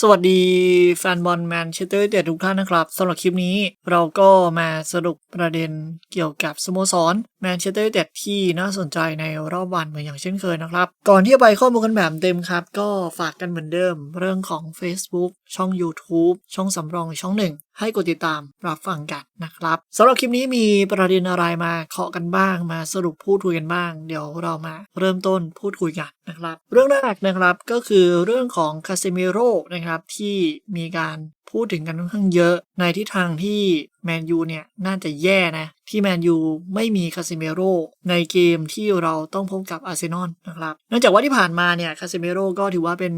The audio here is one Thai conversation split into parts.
สวัสดีแฟนบอลแมนเชสเตอร์ยูไนเต็ดทุกท่านนะครับสำหรับคลิปนี้เราก็มาสรุปประเด็นเกี่ยวกับสโมสรแมนเชสเตอร์ยูไนเต็ดที่น่าสนใจในรอบวันเหมือนอย่างเช่นเคยนะครับ ก่อนที่จะไปข้อมูลกันแบบเต็มครับ ก็ฝากกันเหมือนเดิมเรื่องของ Facebook ช่อง YouTube ช่องสำรองช่องหนึ่งให้กดติดตามรับฟังกันนะครับสำหรับคลิปนี้มีประเด็นอะไรมาเคาะกันบ้าง มาสรุปพูดคุยกันบ้าง เดี๋ยวเรามาเริ่มต้นพูดคุยกันนะครับ เรื่องแรกนะครับก็คือเรื่องของคาเซมิโร่นะครับที่มีการพูดถึงกันค่อนข้างเยอะในทิศทางที่แมนยูเนี่ยน่าจะแย่นะ ที่แมนยูไม่มีคาซิเมโร่ในเกมที่เราต้องพบกับอาร์เซนอลนะครับเนื่องจากว่าที่ผ่านมาเนี่ยคาซิเมโร่ก็ถือว่าเป็น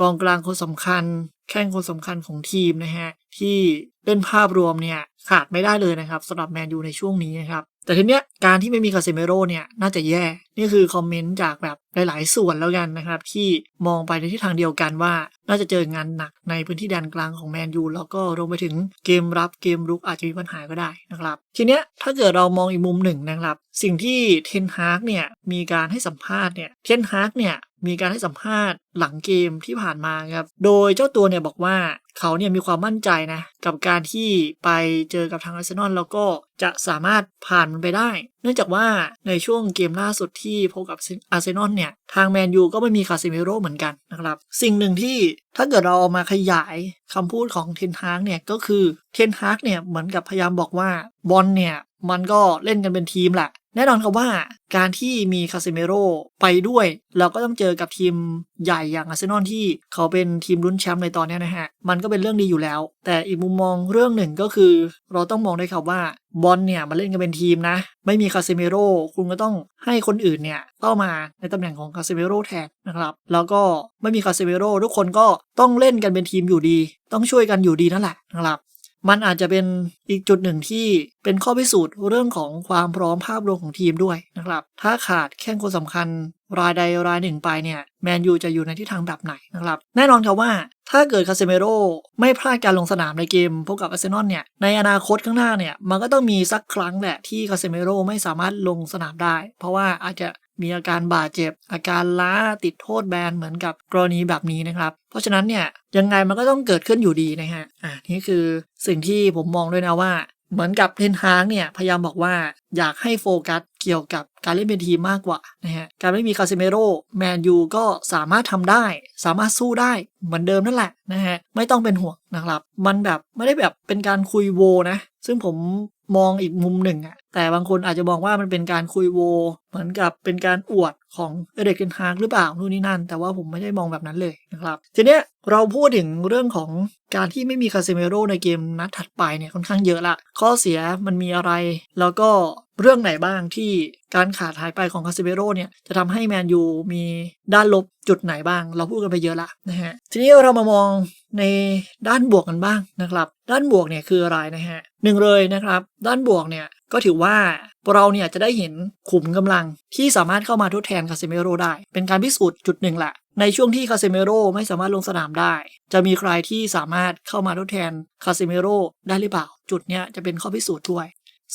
กองกลางคนสำคัญ แข้งคนสำคัญของทีมนะฮะที่เล่นภาพรวมเนี่ยขาดไม่ได้เลยนะครับสำหรับแมนยูในช่วงนี้นะครับ แต่ทีเนี้ยการที่ไม่มีคาเซเมโร่เนี่ยน่าจะแย่ นี่คือคอมเมนต์จากแบบหลาย ๆ ส่วนแล้วกันนะครับ ที่มองไปในทิศทางเดียวกันว่า น่าจะเจองานหนักในพื้นที่แดนกลางของแมนยูแล้วก็รวมไปถึงเกมรับเกมรุกอาจจะมีปัญหาก็ได้นะครับ ทีเนี้ยถ้าเกิดเรามองอีกมุมหนึ่งนะครับ สิ่งที่เทนฮากเนี่ยมีการให้สัมภาษณ์เนี่ยเทนฮากเนี่ย มีการให้สัมภาษณ์หลังเกมที่ผ่านมาครับ โดยเจ้าตัวเนี่ยบอกว่าเขาเนี่ยมีความมั่นใจนะ กับการที่ไปเจอกับทางอาร์เซนอลแล้วก็จะสามารถผ่านมันไปได้ เนื่องจากว่าในช่วงเกมล่าสุดที่พบกับอาร์เซนอลเนี่ย ทางแมนยูก็ไม่มีคาซิเมโร่เหมือนกันนะครับ สิ่งหนึ่งที่ถ้าเกิดเราเอามาขยายคำพูดของเทนฮากเนี่ยก็คือเทนฮากเนี่ยเหมือนกับพยายามบอกว่าบอลเนี่ยมันก็เล่นกันเป็นทีมแหละ แน่นอนครับว่าการที่มีคาซิเมโร่ไปด้วย เราก็ต้องเจอกับทีมใหญ่อย่างอาร์เซนอลที่เขาเป็นทีมลุ้นแชมป์ในตอนนี้นะฮะ มันก็เป็นเรื่องดีอยู่แล้ว แต่อีกมุมมองเรื่องหนึ่งก็คือ เราต้องมองด้วยครับว่าบอลเนี่ยมาเล่นกันเป็นทีมนะ ไม่มีคาซิเมโร่คุณก็ต้องให้คนอื่นเนี่ยเข้ามาในตำแหน่งของคาซิเมโร่แทนนะครับแล้วก็ไม่มีคาซิเมโร่ทุกคนก็ต้องเล่นกันเป็นทีมอยู่ดี ต้องช่วยกันอยู่ดีนั่นแหละนะครับ มันอาจจะเป็นอีกจุดหนึ่งที่เป็นข้อพิสูจน์เรื่องของความพร้อมภาพรวมของทีมด้วยนะครับ ถ้าขาดแค่คนสำคัญรายใดรายหนึ่งไปเนี่ยแมนยูจะอยู่ในทิศทางแบบไหนนะครับ แน่นอนครับว่าถ้าเกิดคาเซเมโร่ไม่พลาดการลงสนามในเกมพบกับอาร์เซนอลเนี่ยในอนาคตข้างหน้าเนี่ยมันก็ต้องมีสักครั้งแหละที่คาเซเมโร่ไม่สามารถลงสนามได้ เพราะว่าอาจจะ มีอาการบาดเจ็บ อาการล้าติดโทษแบนเหมือนกับกรณีแบบนี้นะครับ เพราะฉะนั้นเนี่ยยังไงมันก็ต้องเกิดขึ้นอยู่ดีนะฮะอ่านี่คือสิ่งที่ผมมองด้วยนะว่า เหมือนกับเทนฮางเนี่ยพยายามบอกว่าอยากให้โฟกัสเกี่ยวกับ การเล่นเป็นทีมมากกว่านะฮะ การไม่มีคาซิเมโร่แมนยูก็สามารถทำได้ สามารถสู้ได้เหมือนเดิมนั่นแหละนะฮะ ไม่ต้องเป็นห่วงนะครับ มันแบบไม่ได้แบบเป็นการคุยโวนะ ซึ่งผมมองอีกมุมหนึ่งอะแต่บางคนอาจจะมองว่ามันเป็นการคุยโว เหมือนกับเป็นการอวดของเด็กเกนฮากหรือเปล่านู่นนี่นั่น แต่ว่าผมไม่ได้มองแบบนั้นเลยนะครับ ทีเนี้ยเราพูดถึงเรื่องของการที่ไม่มีคาเซเมโร่ในเกมนัดถัดไปเนี่ยค่อนข้างเยอะละ ข้อเสียมันมีอะไร แล้วก็เรื่องไหนบ้างที่ การขาดหายไปของคาซิเมโร่เนี่ยจะทำให้แมนยูมีด้านลบจุดไหนบ้าง เราพูดกันไปเยอะละนะฮะทีนี้เรามามองในด้านบวกกันบ้างนะครับ ด้านบวกเนี่ยคืออะไรนะฮะหนึ่งเลยนะครับ ด้านบวกเนี่ยก็ถือว่าเราเนี่ยจะได้เห็นขุมกำลังที่สามารถเข้ามาทดแทนคาซิเมโร่ได้ เป็นการพิสูจน์จุดหนึ่งแหละในช่วงที่คาซิเมโร่ไม่สามารถลงสนามได้ จะมีใครที่สามารถเข้ามาทดแทนคาซิเมโร่ได้หรือเปล่า จุดเนี้ยจะเป็นข้อพิสูจน์ด้วย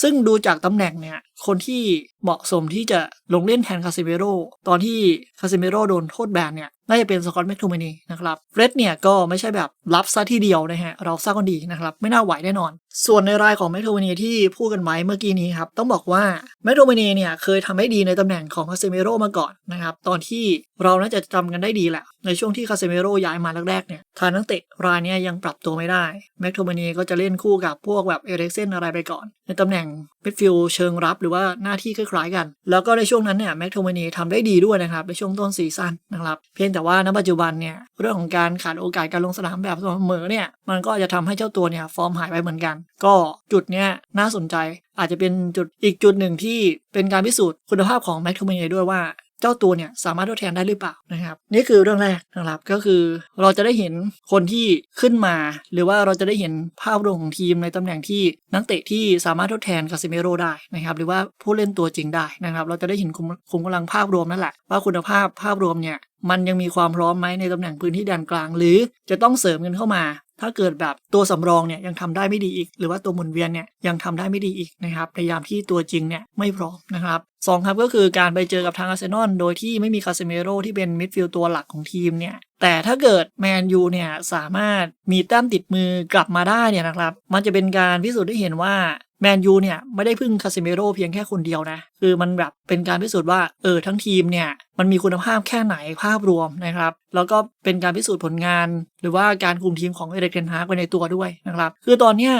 ซึ่งดูจากตำแหน่งเนี่ยคนที่เหมาะสมที่จะลงเล่นแทนคาซิเมโร่ตอนที่คาซิเมโร่โดนโทษแบนเนี่ยน่าจะเป็นสกอตแมคทูมินีนะครับเฟรดเนี่ยก็ไม่ใช่แบบรับซะที่เดียวนะฮะ เราทราบกันดีนะครับ ไม่น่าไหวแน่นอน ส่วนในรายของแมคทูมินีที่พูดกันไว้เมื่อกี้นี้ครับ ต้องบอกว่าแมคทูมินีเนี่ยเคยทำให้ดีในตำแหน่งของคาซิเมโร่มาก่อนนะครับ ตอนที่เราน่าจะจำกันได้ดีแหละ ในช่วงที่คาซิเมโร่ย้ายมาแรกๆเนี่ยทางนักเตะรายนี้ยังปรับตัวไม่ได้แมคโทมินีก็จะเล่นคู่กับพวกแบบเอเร็กเซนอะไรไปก่อน ในตำแหน่งมิดฟิลด์เชิงรับรือว่าหน้าที่คล้ายๆกัน แล้วก็ในช่วงนั้นเนี่ยแมคโทมานีทำได้ดีด้วยนะครับในช่วงต้นซีซั่นนะครับเพียงแต่ว่าณปัจจุบันเนี่ยเรื่องของการขาดโอกาสการลงสนามแบบเสมอเนี่ยมันก็จะทำให้เจ้าตัวเนี่ยฟอร์มหายไปเหมือนกัน ก็จุดเนี้ยน่าสนใจอาจจะเป็นจุดอีกจุดหนึ่งที่เป็นการพิสูจน์คุณภาพของแมคโทมานีด้วยว่า เจ้าตัวเนี่ยสามารถทดแทนได้หรือเปล่านะครับ นี่คือเรื่องแรกนะครับก็คือเราจะได้เห็นคนที่ขึ้นมา หรือว่าเราจะได้เห็นภาพรวมของทีมในตำแหน่งที่นักเตะที่สามารถทดแทนคาซิเมโรได้นะครับหรือว่าผู้เล่นตัวจริงได้นะครับ เราจะได้เห็นคุมกำลังภาพรวมนั่นแหละว่าคุณภาพภาพรวมเนี่ยมันยังมีความพร้อมไหมในตำแหน่งพื้นที่แดนกลาง หรือจะต้องเสริมกันเข้ามา ถ้าเกิดแบบตัวสำรองเนี่ยยังทำได้ไม่ดีอีก หรือว่าตัวหมุนเวียนเนี่ยยังทำได้ไม่ดีอีกนะครับในยามที่ตัวจริงเนี่ยไม่พร้อมนะครับสองครับก็คือการไปเจอกับทางอาร์เซนอลโดยที่ไม่มีคาเซเมโรที่เป็นมิดฟิลด์ตัวหลักของทีมเนี่ยแต่ถ้าเกิดแมนยูเนี่ยสามารถมีแต้มติดมือกลับมาได้เนี่ยนะครับมันจะเป็นการพิสูจน์ได้เห็นว่า แมนยูเนี่ยไม่ได้พึ่งคาสิเมโรเพียงแค่คนเดียวนะ คือมันแบบเป็นการพิสูจน์ว่าเออทั้งทีมเนี่ยมันมีคุณภาพแค่ไหนภาพรวมนะครับ แล้วก็เป็นการพิสูจน์ผลงาน หรือว่าการคุมทีมของเอเดกเทนฮากไปในตัวด้วยนะครับ คือตอนเนี้ย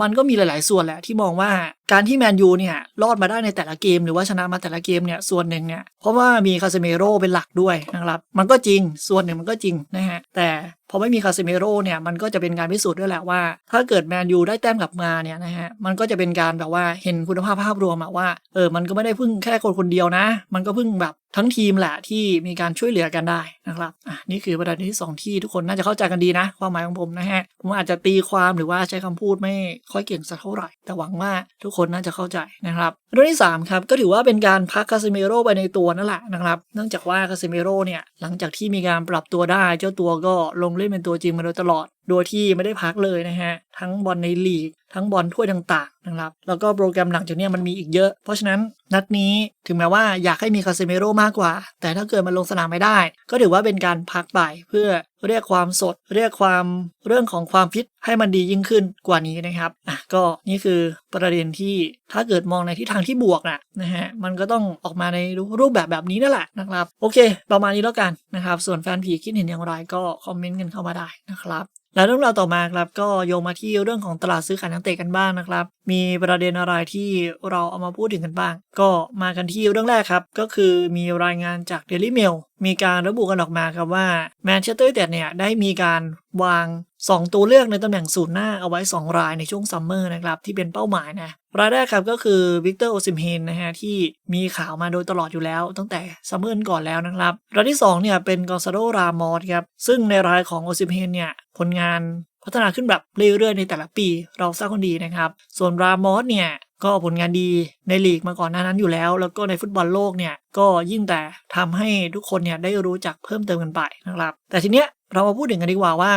มันก็มีหลาย ๆ ส่วนแหละที่มองว่า การที่แมนยูเนี่ยรอดมาได้ในแต่ละเกม หรือว่าชนะมาแต่ละเกมเนี่ยส่วนหนึ่งเนี่ยเพราะว่ามีคาเซเมโรเป็นหลักด้วยนะครับ มันก็จริงส่วนหนึ่งมันก็จริงนะฮะแต่พอไม่มีคาเซเมโรเนี่ยมันก็จะเป็นการพิสูจน์ด้วยแหละว่า ถ้าเกิดแมนยูได้แต้มกลับมาเนี่ยนะฮะมันก็จะเป็นการแบบว่าเห็นคุณภาพภาพรวมอะว่าเออมันก็ไม่ได้พึ่งแค่คนคนเดียวนะ มันก็พึ่งแบบทั้งทีมแหละที่มีการช่วยเหลือกันได้นะครับอะนี่คือประเด็นที่สองที่ทุกคนน่าจะเข้าใจกันดีนะ ความหมายของผมนะฮะผมอาจจะตีความหรือว่าใช้คำพูดไม่ค่อยเก่งสักเท่าไหร่ แต่หวังว่าทุกคนน่าจะเข้าใจนะครับเรื่องที่สามครับก็ถือว่าเป็นการพักคาซิเมโรไปในตัวนั่นแหละนะครับ เนื่องจากว่าคาซิเมโรเนี่ยหลังจากที่มีการปรับตัวได้เจ้าตัวก็ลงเล่นเป็นตัวจริงมาโดยตลอดโดยที่ไม่ได้พักเลยนะฮะ ทั้งบอลในลีก ทั้งบอลถ้วยต่างๆนะครับ แล้วก็โปรแกรมหลังจากนี้มันมีอีกเยอะ เพราะฉะนั้นนัดนี้ถึงแม้ว่าอยากให้มีคาเซเมโรมากกว่า แต่ถ้าเกิดมันลงสนามไม่ได้ ก็ถือว่าเป็นการพักไปเพื่อเรียกความสด เรียกความเรื่องของความฟิตให้มันดียิ่งขึ้นกว่านี้นะครับอะก็นี่คือประเด็นที่ถ้าเกิดมองในทิศทางที่บวกนะนะฮะมันก็ต้องออกมาในรูปแบบแบบนี้นั่นแหละนะครับ โอเค ประมาณนี้แล้วกันนะครับ ส่วนแฟนผีคิดเห็นอย่างไรก็คอมเมนต์กันเข้ามาได้นะครับและเรื่องราวต่อมาครับก็โยงมาที่เรื่องของตลาดซื้อขายนักเตะกันบ้างนะครับ มีประเด็นอะไรที่เราเอามาพูดถึงกันบ้าง ก็มากันที่เรื่องแรกครับ ก็คือมีรายงานจาก Daily Mail มีการระบุกันออกมาครับว่าแมนเชสเตอร์ยูไนเต็ดเนี่ยได้มีการวาง 2 ตัวเลือกในตำแหน่งศูนย์หน้าเอาไว้ 2 รายในช่วงซัมเมอร์นะครับที่เป็นเป้าหมายนะรายแรกครับก็คือวิกเตอร์โอซิมเฮนนะฮะที่มีข่าวมาโดยตลอดอยู่แล้ว ตั้งแต่ซัมเมอร์ก่อนแล้วนะครับรายที่2เนี่ยเป็นกอนซาโดรามอสครับซึ่งในรายของโอซิมเฮนเนี่ยผลงานพัฒนาขึ้นแบบเรื่อยๆในแต่ละปีเราทราบคนดีนะครับ ส่วนรามอสเนี่ยก็ผลงานดีในลีกมาก่อนหน้านั้นอยู่แล้ว แล้วก็ในฟุตบอลโลกเนี่ยก็ยิ่งแต่ทำให้ทุกคนเนี่ยได้รู้จักเพิ่มเติมกันไปนะครับ แต่ทีเนี้ยเรามาพูดถึงกันดีกว่าว่า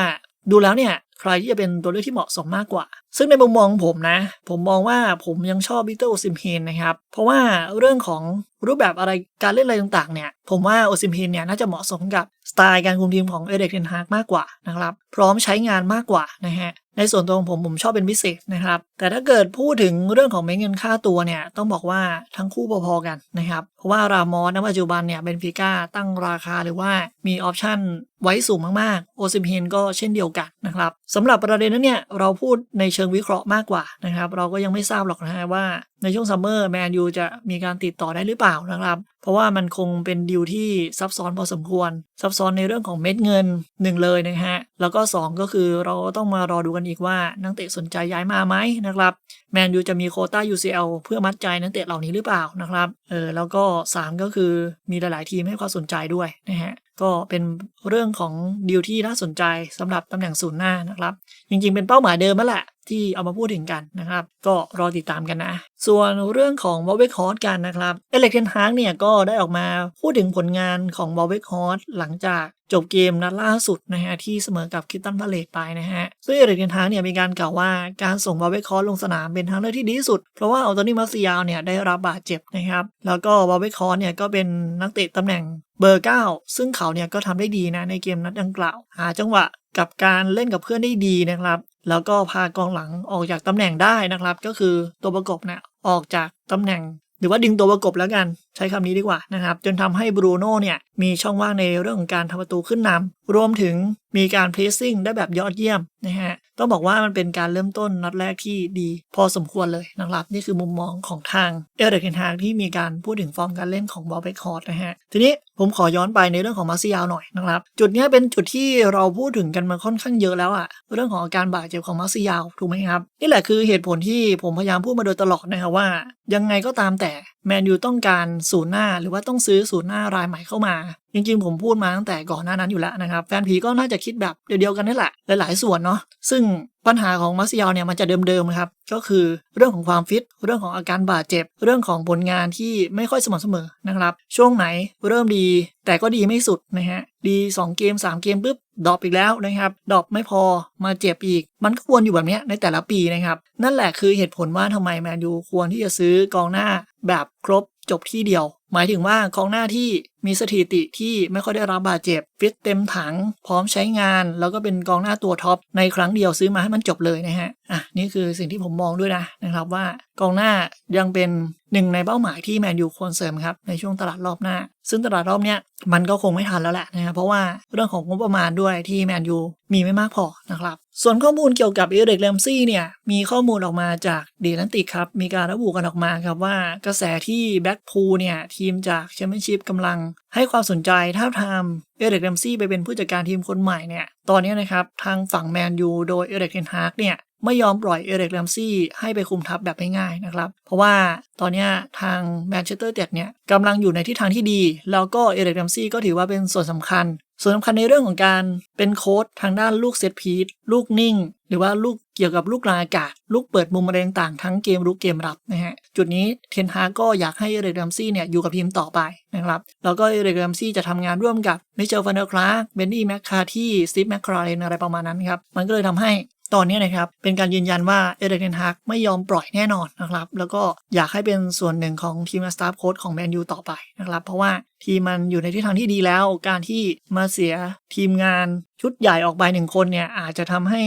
ดูแล้วเนี่ยใครที่จะเป็นตัวเลือกที่เหมาะสมมากกว่า ซึ่งในมุมมองผมนะ ผมมองว่าผมยังชอบวิกเตอร์โอซิมเฮนนะครับ เพราะว่าเรื่องของรูปแบบอะไรการเล่นอะไรต่างๆเนี่ย ผมว่าโอซิมเฮนเนี่ยน่าจะเหมาะสมกับสไตล์การคุมทีมของเอเดกเทนฮากมากกว่านะครับ พร้อมใช้งานมากกว่านะฮะ ในส่วนตัวของผมผมชอบเป็นพิเศษนะครับ แต่ถ้าเกิดพูดถึงเรื่องของเม็ดเงินค่าตัวเนี่ยต้องบอกว่าทั้งคู่พอๆกันนะครับ เพราะว่ารามอสณปัจจุบันเนี่ยเบนฟิก้าตั้งราคาหรือว่ามีออปชั่นไว้สูงมากๆ โอซิมเฮนก็เช่นเดียวกันนะครับสำหรับประเด็นนั้นเนี่ยเราพูดในเชิงวิเคราะห์มากกว่านะครับ เราก็ยังไม่ทราบหรอกนะฮะว่าในช่วงซัมเมอร์แมนยูจะมีการติดต่อได้หรือเปล่านะครับ เพราะว่ามันคงเป็นดีลที่ซับซ้อนพอสมควร ซับซ้อนในเรื่องของเม็ดเงินหนึ่งเลยนะฮะแล้วก็ 2 ก็คือเราต้องมารอดูกันอีกว่านักเตะสนใจย้ายมาไหมนะครับแมนยูจะมีโคต้า UCL เพื่อมัดใจนักเตะเหล่านี้หรือเปล่านะครับเออแล้วก็ 3 ก็คือมีหลาย ๆ ทีมให้ความสนใจด้วยนะฮะ ก็เป็นเรื่องของดีลที่น่าสนใจสำหรับตำแหน่งศูนย์หน้านะครับ จริงๆ เป็นเป้าหมายเดิมนั่นแหละ ที่เอามาพูดถึงกันนะครับ ก็รอติดตามกันนะ ส่วนเรื่องของบอลเวกฮอสกันนะครับเอเล็กเทนฮากเนี่ยก็ได้ออกมาพูดถึงผลงานของบอลเวกฮอสหลังจากจบเกมนัดล่าสุดนะฮะที่เสมอกับคิตตันพาเลตไปนะฮะ ซึ่งเอเล็กเทนฮากเนี่ยมีการกล่าวว่าการส่งบอลเวกฮอสลงสนามเป็นทางเลือกที่ดีที่สุด เพราะว่าอัลโตนีมาซิยาลเนี่ยได้รับบาดเจ็บนะครับ แล้วก็บอลเวกฮอสเนี่ยก็เป็นนักเตะตำแหน่ง เบอร์ 9 ซึ่งเขาเนี่ยก็ทำได้ดีนะในเกมนัดดังกล่าว หาจังหวะกับการเล่นกับเพื่อนได้ดีนะครับ แล้วก็พากองหลังออกจากตำแหน่งได้นะครับ ก็คือตัวประกบเนี่ยออกจากตำแหน่ง หรือว่าดึงตัวประกบแล้วกัน ใช้คำนี้ดีกว่านะครับจนทำให้บรูโน่เนี่ยมีช่องว่างในเรื่องของการทำประตูขึ้นนำรวมถึงมีการเพลสซิ่งได้แบบยอดเยี่ยมนะฮะต้องบอกว่ามันเป็นการเริ่มต้นนัดแรกที่ดีพอสมควรเลยนะครับนี่คือมุมมองของทางเอเดอร์เคนฮากที่มีการพูดถึงฟอร์มการเล่นของบอลเบคฮอร์ดนะฮะทีนี้ผมขอย้อนไปในเรื่องของมาซิยาวหน่อยนะครับ จุดนี้เป็นจุดที่เราพูดถึงกันมาค่อนข้างเยอะแล้วอะเรื่องของอาการบาดเจ็บของมาซิยาวถูกไหมครับนี่แหละคือเหตุผลที่ผมพยายามพูดมาโดยตลอดนะครับว่า ยังไงก็ตามแต่แมนยูต้องการศูนย์หน้า หรือว่าต้องซื้อศูนย์หน้ารายใหม่เข้ามา จริงๆ ผมพูดมาตั้งแต่ก่อนหน้านั้นอยู่แล้วนะครับ แฟนผีก็น่าจะคิดแบบเดียวๆกันนี่แหละ หลายๆส่วนเนาะซึ่งปัญหาของมาร์เซียลเนี่ยมันจะเดิมๆครับ ก็คือเรื่องของความฟิต เรื่องของอาการบาดเจ็บ เรื่องของผลงานที่ไม่ค่อยสม่ำเสมอนะครับ ช่วงไหนเริ่มดี แต่ก็ดีไม่สุดนะฮะ ดี 2 เกม 3 เกมปุ๊บดรอปอีกแล้วนะครับดรอปไม่พอมาเจ็บอีก มันก็ควรอยู่แบบนี้ในแต่ละปีนะครับ นั่นแหละคือเหตุผลว่าทำไมแมนยูควรที่จะซื้อกองหน้าแบบครบ จบที่เดียว หมายถึงว่ากองหน้าที่ มีสถิติที่ไม่ค่อยได้รับบาดเจ็บ ฟิตเต็มถัง พร้อมใช้งาน แล้วก็เป็นกองหน้าตัวท็อปในครั้งเดียวซื้อมาให้มันจบเลยนะฮะอะนี่คือสิ่งที่ผมมองด้วยนะนะครับว่ากองหน้ายังเป็นหนึ่งในเป้าหมายที่แมนยูควรเสริมครับในช่วงตลาดรอบหน้า ซึ่งตลาดรอบเนี้ยมันก็คงไม่ทันแล้วแหละนะครับเพราะว่าเรื่องของงบประมาณด้วยที่แมนยูมีไม่มากพอนะครับส่วนข้อมูลเกี่ยวกับเอเริกแรมซี่เนี่ยมีข้อมูลออกมาจากดีแลนติกครับมีการระบุกันออกมาครับว่ากระแสที่แบ็กพูลเนี่ยทีมจากแชมเปี้ยนชิพกำลังให้ความสนใจท้าทามเอเด็กเดมซี่ไปเป็นผู้จัดการทีมคนใหม่เนี่ยตอนนี้นะครับทางฝั่งแมนยูโดยเอเด็กเทนฮากเนี่ยไม่ยอมปล่อยเอเด็กเดมซี่ให้ไปคุมทัพแบบง่ายๆนะครับ เพราะว่าตอนนี้ทางแมนเชสเตอร์เต็ดเนี่ยกำลังอยู่ในทิศทางที่ดี แล้วก็เอเด็กเดมซี่ก็ถือว่าเป็นส่วนสำคัญ ส่วนสำคัญในเรื่องของการเป็นโค้ดทางด้านลูกเซตพีทลูกนิ่ง หรือว่าลูกเกี่ยวกับลูกลางอากาศ ลูกเปิดมุมอะไรต่างๆทั้งเกมรุกเกมรับนะฮะ จุดนี้เทนฮากก็อยากให้เอเริกแรมซี่เนี่ยอยู่กับทีมต่อไปนะครับ แล้วก็เอเริกแรมซี่จะทำงานร่วมกับมิเชลฟันเดอร์คลาร์เบนนี่แมคคาที่สตีฟแมคคราเรนอะไรประมาณนั้นครับ มันก็เลยทำให้ตอนนี้นะครับเป็นการยืนยันว่าเอเดรเทนฮากไม่ยอมปล่อยแน่นอนนะครับ แล้วก็อยากให้เป็นส่วนหนึ่งของทีมสตาฟโค้ชของแมนยูต่อไปนะครับ เพราะว่า ทีมมันอยู่ในทิศทางที่ดีแล้ว การที่มาเสียทีมงานชุดใหญ่ออกไปหนึ่งคนเนี่ยอาจจะทำให้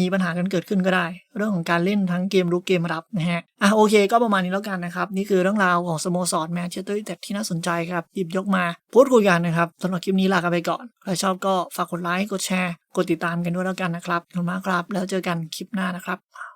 มีปัญหากันเกิดขึ้นก็ได้ เรื่องของการเล่นทั้งเกมรุกเกมรับนะฮะอะโอเคก็ประมาณนี้แล้วกันนะครับ นี่คือเรื่องราวของสโมสรแมนเชสเตอร์ยูไนเต็ดที่น่าสนใจครับ หยิบยกมาพูดคุยกันนะครับสำหรับคลิปนี้ลากันไปก่อน ใครชอบก็ฝากกดไลค์กดแชร์ กดติดตามกันด้วยแล้วกันนะครับขอบคุณมากครับ แล้วเจอกันคลิปหน้านะครับ